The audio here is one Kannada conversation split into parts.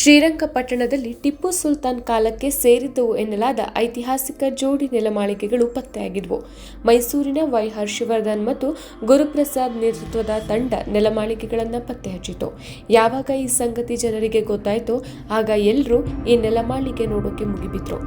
ಶ್ರೀರಂಗಪಟ್ಟಣದಲ್ಲಿ ಟಿಪ್ಪು ಸುಲ್ತಾನ್ ಕಾಲಕ್ಕೆ ಸೇರಿದ್ದವು ಎನ್ನಲಾದ ಐತಿಹಾಸಿಕ ಜೋಡಿ ನೆಲಮಾಳಿಗೆಗಳು ಪತ್ತೆಯಾಗಿದ್ವು. ಮೈಸೂರಿನ ವೈ ಹರ್ಷವರ್ಧನ್ ಮತ್ತು ಗುರುಪ್ರಸಾದ್ ನೇತೃತ್ವದ ತಂಡ ನೆಲಮಾಳಿಗೆಗಳನ್ನು ಪತ್ತೆ ಹಚ್ಚಿತು ಯಾವಾಗ ಈ ಸಂಗತಿ ಜನರಿಗೆ ಗೊತ್ತಾಯಿತೋ ಆಗ ಎಲ್ಲರೂ ಈ ನೆಲಮಾಳಿಗೆ ನೋಡೋಕೆ ಮುಗಿಬಿದ್ರು.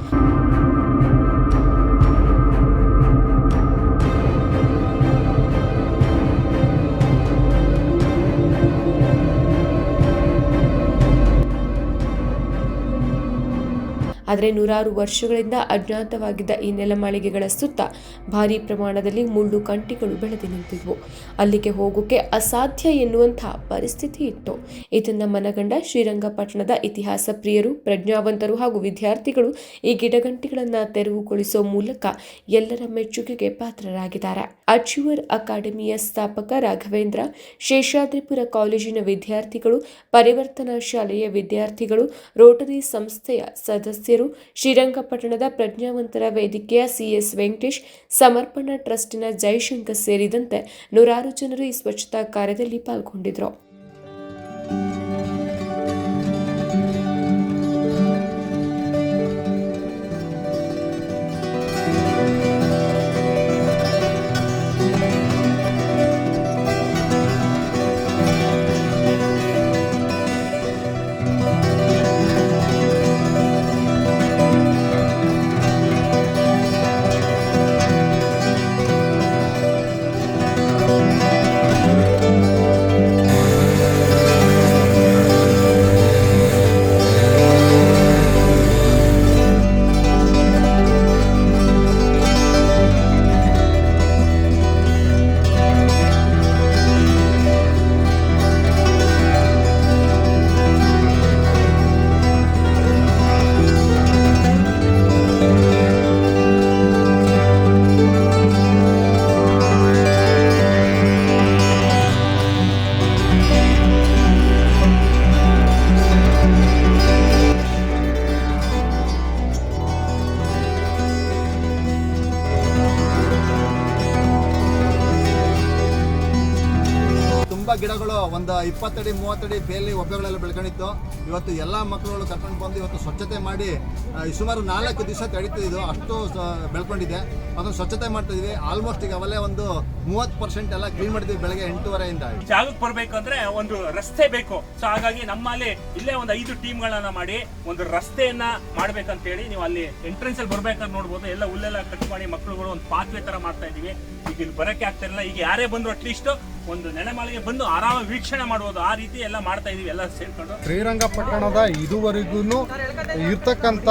ಆದರೆ ನೂರಾರು ವರ್ಷಗಳಿಂದ ಅಜ್ಞಾತವಾಗಿದ್ದ ಈ ನೆಲಮಾಳಿಗೆಗಳ ಸುತ್ತ ಭಾರೀ ಪ್ರಮಾಣದಲ್ಲಿ ಮುಳ್ಳು ಕಂಟಿಗಳು ಬೆಳೆದು ನಿಂತಿದ್ವು. ಅಲ್ಲಿಗೆ ಹೋಗೋಕೆ ಅಸಾಧ್ಯ ಎನ್ನುವಂತಹ ಪರಿಸ್ಥಿತಿ ಇತ್ತು. ಇದನ್ನ ಮನಗಂಡ ಶ್ರೀರಂಗಪಟ್ಟಣದ ಇತಿಹಾಸ ಪ್ರಿಯರು, ಪ್ರಜ್ಞಾವಂತರು ಹಾಗೂ ವಿದ್ಯಾರ್ಥಿಗಳು ಈ ಗಿಡಗಂಟಿಗಳನ್ನು ತೆರವುಗೊಳಿಸುವ ಮೂಲಕ ಎಲ್ಲರ ಮೆಚ್ಚುಗೆಗೆ ಪಾತ್ರರಾಗಿದ್ದಾರೆ. ಅಚ್ಯುವರ್ ಅಕಾಡೆಮಿಯ ಸ್ಥಾಪಕ ರಾಘವೇಂದ್ರ, ಶೇಷಾದ್ರಿಪುರ ಕಾಲೇಜಿನ ವಿದ್ಯಾರ್ಥಿಗಳು, ಪರಿವರ್ತನಾ ಶಾಲೆಯ ವಿದ್ಯಾರ್ಥಿಗಳು, ರೋಟರಿ ಸಂಸ್ಥೆಯ ಸದಸ್ಯರು ಶ್ರೀರಂಗಪಟ್ಟಣದ ಪ್ರಜ್ಞಾವಂತರ ವೇದಿಕೆಯ ಸಿಎಸ್ ವೆಂಕಟೇಶ್, ಸಮರ್ಪಣಾ ಟ್ರಸ್ಟಿನ ಜಯಶಂಕರ್ ಸೇರಿದಂತೆ ನೂರಾರು ಜನರು ಈ ಸ್ವಚ್ಛತಾ ಕಾರ್ಯದಲ್ಲಿ ಪಾಲ್ಗೊಂಡಿದ್ರು ಗಿಡಗಳು ಒಂದು ಇಪ್ಪತ್ತಡಿ, ಮೂವತ್ತಡಿ ಬೇಲಿ ಒಬ್ಬೆಗಳೆಲ್ಲ ಬೆಳ್ಕೊಂಡಿತ್ತು. ಇವತ್ತು ಎಲ್ಲ ಮಕ್ಕಳುಗಳು ಕರ್ಕೊಂಡು ಬಂದು ಇವತ್ತು ಸ್ವಚ್ಛತೆ ಮಾಡಿ ಸುಮಾರು ನಾಲ್ಕು ದಿವಸ ತಡೀತಿದ್ದು ಅಷ್ಟು ಬೆಳ್ಕೊಂಡಿದೆ. ಅದನ್ನು ಸ್ವಚ್ಛತೆ ಮಾಡ್ತಾ ಇದೀವಿ. ಆಲ್ಮೋಸ್ಟ್ ಈಗ ಅವಲ್ಲೇ ಒಂದು ಮೂವತ್ತು ಪರ್ಸೆಂಟ್ ಎಲ್ಲ ಕ್ಲೀನ್ ಮಾಡಿದ್ವಿ ಬೆಳಗ್ಗೆ ಎಂಟೂವರೆಯಿಂದ ಜಾಗಕ್ಕೆ ಬರ್ಬೇಕಂದ್ರೆ ಒಂದು ರಸ್ತೆ ಬೇಕು. ಸೊ ಹಾಗಾಗಿ ನಮ್ಮಲ್ಲಿ ಇಲ್ಲೇ ಒಂದು ಐದು ಟೀಮ್ಗಳನ್ನ ಮಾಡಿ ಒಂದು ರಸ್ತೆಯನ್ನ ಮಾಡ್ಬೇಕಂತ ಹೇಳಿ ನೀವು ಅಲ್ಲಿ ಎಂಟ್ರೆನ್ಸ್ ಅಲ್ಲಿ ಬರ್ಬೇಕಂತ ನೋಡ್ಬೋದು. ಎಲ್ಲ ಹುಲ್ಲೆಲ್ಲ ಕಟ್ ಮಾಡಿ ಮಕ್ಕಳುಗಳು ಒಂದು ಪಾತ್ವೆ ತರ ಮಾಡ್ತಾ ಇದೀವಿ. ಈಗ ಇಲ್ಲಿ ಬರಕ್ಕೆ ಆಗ್ತಾ ಇಲ್ಲ ಈಗ ಯಾರೇ ಬಂದ್ರು ಅಟ್ಲೀಸ್ಟ್ ಒಂದು ನೆಲೆಮಾಲಿಗೆ ಬಂದು ಆರಾಮ ವೀಕ್ಷಣೆ ಮಾಡಬಹುದು ಆ ರೀತಿ ಎಲ್ಲ ಮಾಡ್ತಾ ಇದೀವಿ, ಎಲ್ಲ ಸೇರ್ಕೊಂಡು. ಶ್ರೀರಂಗಪಟ್ಟಣದ ಇದುವರೆಗೂ ಇರ್ತಕ್ಕಂಥ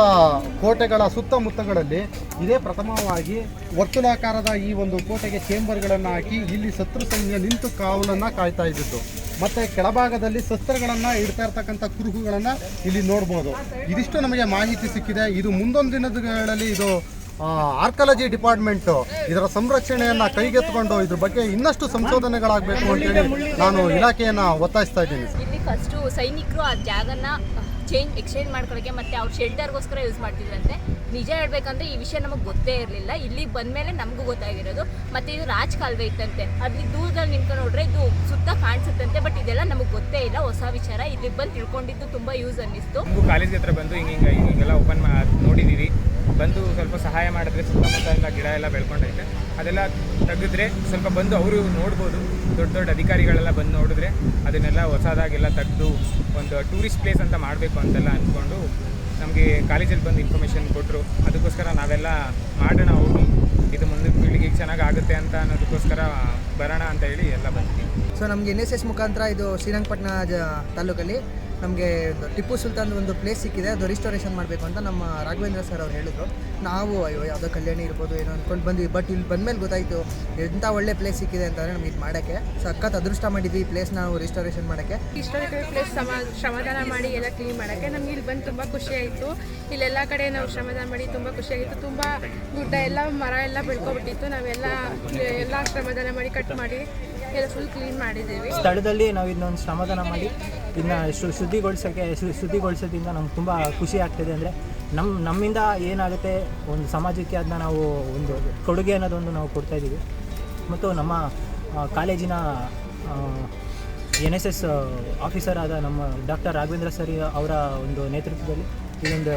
ಕೋಟೆಗಳ ಸುತ್ತಮುತ್ತಗಳಲ್ಲಿ ಇದೇ ಪ್ರಥಮವಾಗಿ ವರ್ತುಲಾಕಾರದ ಈ ಒಂದು ಕೋಟೆಗೆ ಚೇಂಬರ್ಗಳನ್ನು ಹಾಕಿ ಇಲ್ಲಿ ಶತ್ರು ಸೈನ್ಯ ನಿಂತು ಕಾವಲನ್ನು ಕಾಯ್ತಾ ಇದ್ದಿತ್ತು ಮತ್ತೆ ಕೆಳಭಾಗದಲ್ಲಿ ಶಸ್ತ್ರಗಳನ್ನು ಇಡ್ತಾ ಇರ್ತಕ್ಕಂಥ ಕುರುಹುಗಳನ್ನು ಇಲ್ಲಿ ನೋಡ್ಬೋದು. ಇದಿಷ್ಟು ನಮಗೆ ಮಾಹಿತಿ ಸಿಕ್ಕಿದೆ. ಇದು ಮುಂದೊಂದು ದಿನಗಳಲ್ಲಿ ಇದು ಆರ್ಕಾಲಜಿ ಡಿಪಾರ್ಟ್ಮೆಂಟ್ ಇದರ ಸಂರಕ್ಷಣೆಯನ್ನ ಕೈಗೆತ್ತಿಕೊಂಡು ಇದ್ರ ಬಗ್ಗೆ ಇನ್ನಷ್ಟು ಸಂಶೋಧನೆಗಳಾಗಬೇಕು ಅಂತೇಳಿ ನಾನು ಇಲಾಖೆಯನ್ನ ಒತ್ತಾಯಿಸ್ತಾ ಇದ್ದೀನಿ. ಇಲ್ಲಿ ಫಸ್ಟು ಸೈನಿಕರು ಆ ಜಾಗನ ಚೇಂಜ್ ಎಕ್ಸ್ಚೇಂಜ್ ಮಾಡ್ಕೊಳ್ಳೋಕೆ ಮತ್ತೆ ಅವ್ರ ಶೆಲ್ಟರ್ಗೋಸ್ಕರ ಯೂಸ್ ಮಾಡ್ತಿದ್ರಂತೆ. ನಿಜ ಹೇಳ್ಬೇಕಂದ್ರೆ ಈ ವಿಷಯ ನಮಗೆ ಗೊತ್ತೇ ಇರಲಿಲ್ಲ. ಇಲ್ಲಿ ಬಂದಮೇಲೆ ನಮಗೂ ಗೊತ್ತಾಗಿರೋದು. ಮತ್ತೆ ಇದು ರಾಜ್ ಕಾಲುವೆ ಇತ್ತಂತೆ. ಅಲ್ಲಿ ದೂರದಲ್ಲಿ ನಿಂತ್ಕೊಂಡು ನೋಡ್ರೆ ಇದು ಸುತ್ತ ಕಾಣಿಸುತ್ತಂತೆ ಬಟ್ ಇದೆಲ್ಲ ನಮಗೆ ಗೊತ್ತೇ ಇಲ್ಲ. ಹೊಸ ವಿಚಾರ. ಇಲ್ಲಿ ಬಂದು ತಿಳ್ಕೊಂಡಿದ್ದು ತುಂಬಾ ಯೂಸ್ ಅನ್ನಿಸ್ತು. ಕಾಲೇಜ್ ಹತ್ರ ಬಂದು ಹಿಂಗೆ ಹಿಂಗೆ ಹಿಂಗೆಲ್ಲ ಓಪನ್ ನೋಡಿದೀವಿ. ನೋಡಿದ್ದೀವಿ ಬಂದು ಸ್ವಲ್ಪ ಸಹಾಯ ಮಾಡಿದ್ರೆ ಸುತ್ತಮುತ್ತ ಎಲ್ಲ ಗಿಡ ಎಲ್ಲ ಬೆಳ್ಕೊಂಡೈತೆ. ಅದೆಲ್ಲ ತೆಗೆದ್ರೆ ಸ್ವಲ್ಪ ಬಂದು ಅವರು ನೋಡ್ಬೋದು. ದೊಡ್ಡ ದೊಡ್ಡ ಅಧಿಕಾರಿಗಳೆಲ್ಲ ಬಂದು ನೋಡಿದ್ರೆ ಅದನ್ನೆಲ್ಲ ಹೊಸದಾಗೆಲ್ಲ ತೆಗೆದು ಒಂದು ಟೂರಿಸ್ಟ್ ಪ್ಲೇಸ್ ಅಂತ ಮಾಡಬೇಕು ಅಂತೆಲ್ಲ ಅಂದ್ಕೊಂಡು ನಮಗೆ ಕಾಲೇಜಲ್ಲಿ ಬಂದು ಇನ್ಫಾರ್ಮೇಷನ್ ಕೊಟ್ಟರು ಅದಕ್ಕೋಸ್ಕರ ನಾವೆಲ್ಲ ಮಾಡೋಣ ಹೋಗಿ. ಇದು ಮುಂದಿನ ಪೀಳಿಗೆಗೆ ಚೆನ್ನಾಗಿ ಆಗುತ್ತೆ ಅಂತ ಅನ್ನೋದಕ್ಕೋಸ್ಕರ ಬರೋಣ ಅಂತ ಹೇಳಿ ಎಲ್ಲ ಬಂದ್ವಿ. ಸೊ ನಮಗೆ ಎನ್ ಎಸ್ ಎಸ್ ಮುಖಾಂತರ ಇದು ಶ್ರೀರಂಗಪಟ್ಟಣ ತಾಲೂಕಲ್ಲಿ ನಮಗೆ ಟಿಪ್ಪು ಸುಲ್ತಾನ್ ಒಂದು ಪ್ಲೇಸ್ ಸಿಕ್ಕಿದೆ, ಅದು ರಿಸ್ಟೋರೇಷನ್ ಮಾಡಬೇಕು ಅಂತ ನಮ್ಮ ರಾಘವೇಂದ್ರ ಸರ್ ಅವ್ರು ಹೇಳಿದ್ರು. ನಾವು, ಅಯ್ಯೋ, ಯಾವುದೋ ಕಲ್ಯಾಣಿ ಇರ್ಬೋದು, ಏನೋ ಅಂದ್ಕೊಂಡು ಬಂದ್ವಿ. ಬಟ್ ಇಲ್ಲಿ ಬಂದಮೇಲೆ ಗೊತ್ತಾಯಿತು ಎಂಥ ಒಳ್ಳೆ ಪ್ಲೇಸ್ ಸಿಕ್ಕಿದೆ ಅಂತಂದರೆ ನಮ್ಗೆ ಇದು ಮಾಡೋಕ್ಕೆ, ಸಖತ್ ಅದೃಷ್ಟ ಮಾಡಿದ್ವಿ ಈ ಪ್ಲೇಸ್ ನಾವು ರಿಸ್ಟೋರೇಷನ್ ಮಾಡೋಕ್ಕೆ. ಹಿಸ್ಟೋರಿಕಲ್ ಪ್ಲೇಸ್ ಸಮ, ಶ್ರಮದಾನ ಮಾಡಿ ಎಲ್ಲ ಕ್ಲೀನ್ ಮಾಡೋಕ್ಕೆ ನಮ್ಗೆ ಇಲ್ಲಿ ಬಂದು ತುಂಬ ಖುಷಿ ಆಯಿತು. ಇಲ್ಲೆಲ್ಲ ಕಡೆ ನಾವು ಶ್ರಮದಾನ ಮಾಡಿ ತುಂಬ ಖುಷಿಯಾಗಿತ್ತು ತುಂಬ ಗುಡ್ಡ ಎಲ್ಲ, ಮರ ಎಲ್ಲ ಬೆಳ್ಕೊಬಿಟ್ಟಿತ್ತು. ನಾವೆಲ್ಲ, ಎಲ್ಲ ಶ್ರಮದಾನ ಮಾಡಿ ಕಟ್ ಮಾಡಿ. ಸ್ಥಳದಲ್ಲಿ ನಾವು ಇದನ್ನೊಂದು ಶ್ರಮದಾನ ಮಾಡಿ ಇದನ್ನ ಶು ಶುದ್ಧಿಗೊಳಿಸೋಕ್ಕೆ ಶುದ್ಧಿಗೊಳಿಸೋದ್ರಿಂದ ನಮ್ಗೆ ತುಂಬ ಖುಷಿ ಆಗ್ತಿದೆ ಅಂದರೆ ನಮ್ಮ ನಮ್ಮಿಂದ ಏನಾಗುತ್ತೆ, ಒಂದು ಸಮಾಜಕ್ಕೆ ಅದನ್ನ ನಾವು ಒಂದು ಕೊಡುಗೆ ಅನ್ನೋದೊಂದು ನಾವು ಕೊಡ್ತಾ ಇದ್ದೀವಿ ಮತ್ತು ನಮ್ಮ ಕಾಲೇಜಿನ ಎನ್ ಎಸ್ ಎಸ್ ಆಫೀಸರ್ ಆದ ನಮ್ಮ ಡಾಕ್ಟರ್ ರಾಘವೇಂದ್ರ ಸರ್ ಅವರ ಒಂದು ನೇತೃತ್ವದಲ್ಲಿ ಇದೊಂದು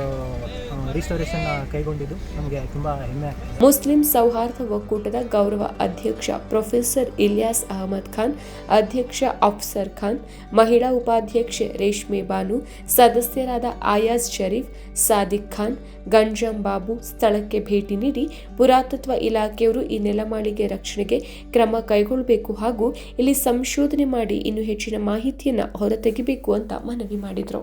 ರಿಸ್ಟೋರೇಷನ್ ಕೈಗೊಂಡಿದ್ದು. ನಮಗೆ ತುಂಬ ಹೆಮ್ಮೆ ಮುಸ್ಲಿಂ ಸೌಹಾರ್ದ ಒಕ್ಕೂಟದ ಗೌರವ ಅಧ್ಯಕ್ಷ ಪ್ರೊಫೆಸರ್ ಇಲಿಯಾಸ್ ಅಹಮದ್ ಖಾನ್, ಅಧ್ಯಕ್ಷ ಅಫ್ಸರ್ ಖಾನ್, ಮಹಿಳಾ ಉಪಾಧ್ಯಕ್ಷೆ ರೇಷ್ಮೆ ಬಾನು, ಸದಸ್ಯರಾದ ಆಯಾಜ್ ಶರೀಫ್, ಸಾದಿಕ್ ಖಾನ್, ಗಂಜಾಂ ಬಾಬು ಸ್ಥಳಕ್ಕೆ ಭೇಟಿ ನೀಡಿ ಪುರಾತತ್ವ ಇಲಾಖೆಯವರು ಈ ನೆಲಮಾಳಿಗೆ ರಕ್ಷಣೆಗೆ ಕ್ರಮ ಕೈಗೊಳ್ಳಬೇಕು ಹಾಗೂ ಇಲ್ಲಿ ಸಂಶೋಧನೆ ಮಾಡಿ ಇನ್ನು ಹೆಚ್ಚಿನ ಮಾಹಿತಿಯನ್ನು ಹೊರತೆಗಿಬೇಕು ಅಂತ ಮನವಿ ಮಾಡಿದರು.